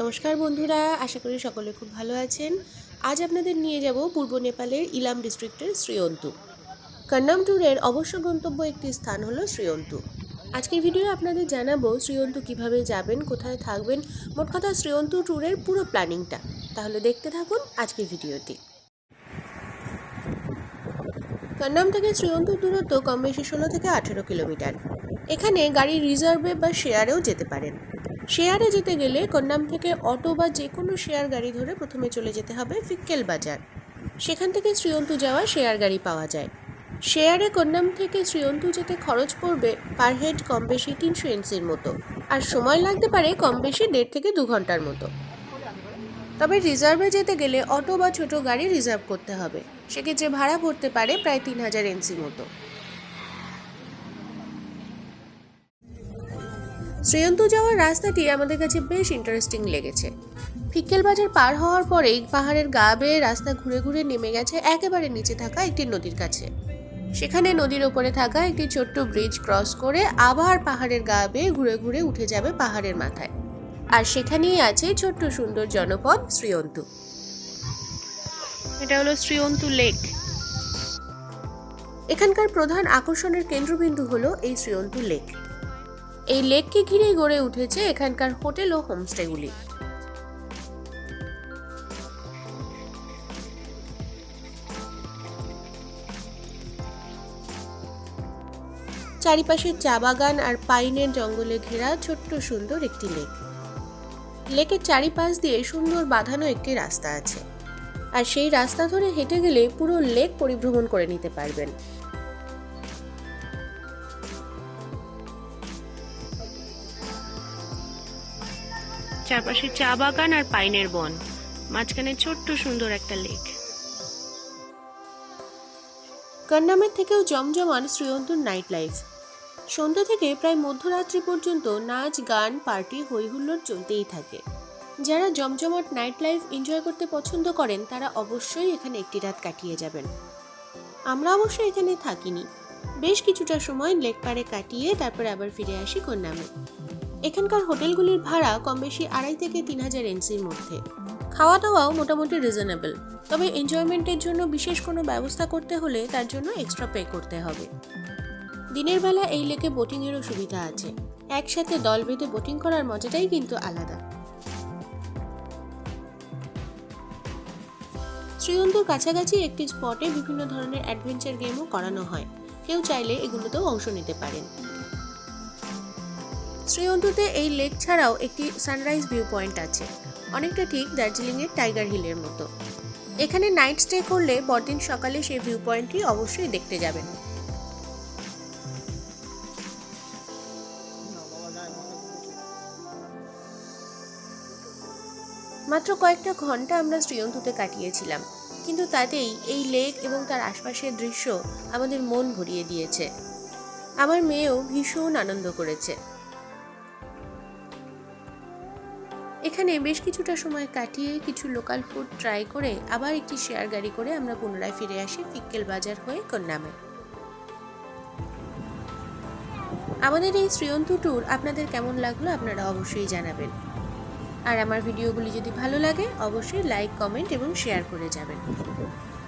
নমস্কার বন্ধুরা, আশা করি সকলে খুব ভালো আছেন। আজ আপনাদের নিয়ে যাব পূর্ব নেপালের ইলাম ডিস্ট্রিক্টের শ্রীয়ন্তু। কন্নাম ট্যুরের অবশ্য গন্তব্য একটি স্থান হলো শ্রীয়ন্তু। আজকের ভিডিও আপনাদের জানাব শ্রীয়ন্তু কীভাবে যাবেন, কোথায় থাকবেন। মোট কথা শ্রীয়ন্তু ট্যুরের পুরো প্ল্যানিংটা। তাহলে দেখতে থাকুন আজকের ভিডিওটি। কন্নাম থেকে শ্রীয়ন্তুর দূরত্ব কম বেশি ষোলো থেকে আঠেরো কিলোমিটার। এখানে গাড়ি রিজার্ভে বা শেয়ারেও যেতে পারেন। শেয়ারে যেতে গেলে কন্নাম থেকে অটো বা যে কোনো শেয়ার গাড়ি ধরে প্রথমে চলে যেতে হবে ফিক্কেল বাজার। সেখান থেকে শ্রীয়ন্তু যাওয়া শেয়ার গাড়ি পাওয়া যায়। শেয়ারে কন্নাম থেকে শ্রীয়ন্তু যেতে খরচ পড়বে পার হেড কম বেশি তিনশো এনসির মতো। আর সময় লাগতে পারে কম বেশি দেড় থেকে দু ঘণ্টার মতো। তবে রিজার্ভে যেতে গেলে অটো বা ছোট গাড়ি রিজার্ভ করতে হবে। সেক্ষেত্রে ভাড়া পড়তে পারে প্রায় তিন হাজার এনসি মতো। শ্রীয়ন্তু যাওয়ার রাস্তাটি আমাদের কাছে বেশ ইন্টারেস্টিং লেগেছে। ফিক্কেল বাজার পার হওয়ার পরেই পাহাড়ের গা বেয়ে রাস্তা ঘুরে ঘুরে নেমে গেছে একেবারে নিচে থাকা একটি নদীর কাছে। সেখানে নদীর ওপরে থাকা একটি ছোট্ট ব্রিজ ক্রস করে আবার পাহাড়ের গা বেয়ে ঘুরে ঘুরে উঠে যাবে পাহাড়ের মাথায়। আর সেখানেই আছে ছোট্ট সুন্দর জনপদ শ্রীয়ন্তু। এটা হলো শ্রীয়ন্তু লেক। এখানকার প্রধান আকর্ষণের কেন্দ্রবিন্দু হলো এই শ্রীয়ন্তু লেক। এই লেককে ঘিরেই গড়ে উঠেছে এখানকার হোটেল ও হোমস্টেগুলি। চারিপাশে চা বাগান আর পাইনের জঙ্গলে ঘেরা ছোট্ট সুন্দর একটি লেক। লেকের চারিপাশ দিয়ে সুন্দর বাঁধানো একটি রাস্তা আছে। আর সেই রাস্তা ধরে হেঁটে গেলে পুরো লেক পরিভ্রমণ করে নিতে পারবেন। চারপাশে চা বাগান আর পাইনের বন। মাঝখানে ছোট্ট সুন্দর একটা লেক। কন্নামের থেকেও জমজমান শ্রীয়ন্তুর নাইট লাইফ সন্ধ্যা থেকে প্রায় মধ্যরাত্রি পর্যন্ত নাচ, গান, পার্টি হইহুল্লোড় চলতেই থাকে। যারা জমজমাট নাইট লাইফ এনজয় করতে পছন্দ করেন, তারা অবশ্যই এখানে একটি রাত কাটিয়ে যাবেন। আমরা অবশ্য এখানে থাকিনি। বেশ কিছুটা সময় লেক পাড়ে কাটিয়ে তারপর আবার ফিরে আসি কন্যামে এখানকার হোটেলগুলির ভাড়া কম বেশি আড়াই থেকে তিন হাজার এনসির মধ্যে। খাওয়া দাওয়াও মোটামুটি রিজনেবল তবে এনজয়মেন্টের জন্য বিশেষ কোনো ব্যবস্থা করতে হলে তার জন্য এক্সট্রা পে করতে হবে। দিনের বেলা এই লেকে বোটিংয়েরও সুবিধা আছে। একসাথে দল বেঁধে বোটিং করার মজাটাই কিন্তু আলাদা। শ্রীয়ন্তুর কাছাকাছি একটি স্পটে বিভিন্ন ধরনের অ্যাডভেঞ্চার গেমও করানো হয়। কেউ চাইলে এগুলোতেও অংশ নিতে পারেন। শ্রীয়ন্তুতে এই লেক ছাড়াও একটি সানরাইজ ভিউ পয়েন্ট আছে। অনেকটা ঠিক দার্জিলিংয়ের টাইগার হিলের মতো। এখানে নাইট স্টে করলে পরদিন সকালে সেই ভিউ পয়েন্টটি অবশ্যই দেখতে যাবেন। মাত্র কয়েকটা ঘণ্টা আমরা শ্রীয়ন্তুতে কাটিয়েছিলাম, কিন্তু তাতেই এই লেক এবং তার আশপাশের দৃশ্য আমাদের মন ভরিয়ে দিয়েছে। আমার মেয়েও ভীষণ আনন্দ করেছে। এখানে বেশ কিছুটা সময় কাটিয়ে কিছু লোকাল ফুড ট্রাই করে আবার একটি শেয়ার গাড়ি করে আমরা পুনরায় ফিরে আসি ফিক্কেল বাজার হয়ে কন্যামে। আমাদের এই শ্রীয়ন্তু ট্যুর আপনাদের কেমন লাগল আপনারা অবশ্যই জানাবেন। আর আমার ভিডিওগুলি যদি ভালো লাগে, অবশ্যই লাইক কমেন্ট এবং শেয়ার করে যাবেন।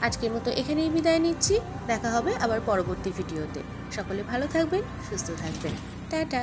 আজকের মতো এখানেই বিদায় নিচ্ছি। দেখা হবে আবার পরবর্তী ভিডিওতে। সকলে ভালো থাকবেন, সুস্থ থাকবেন। টাটা।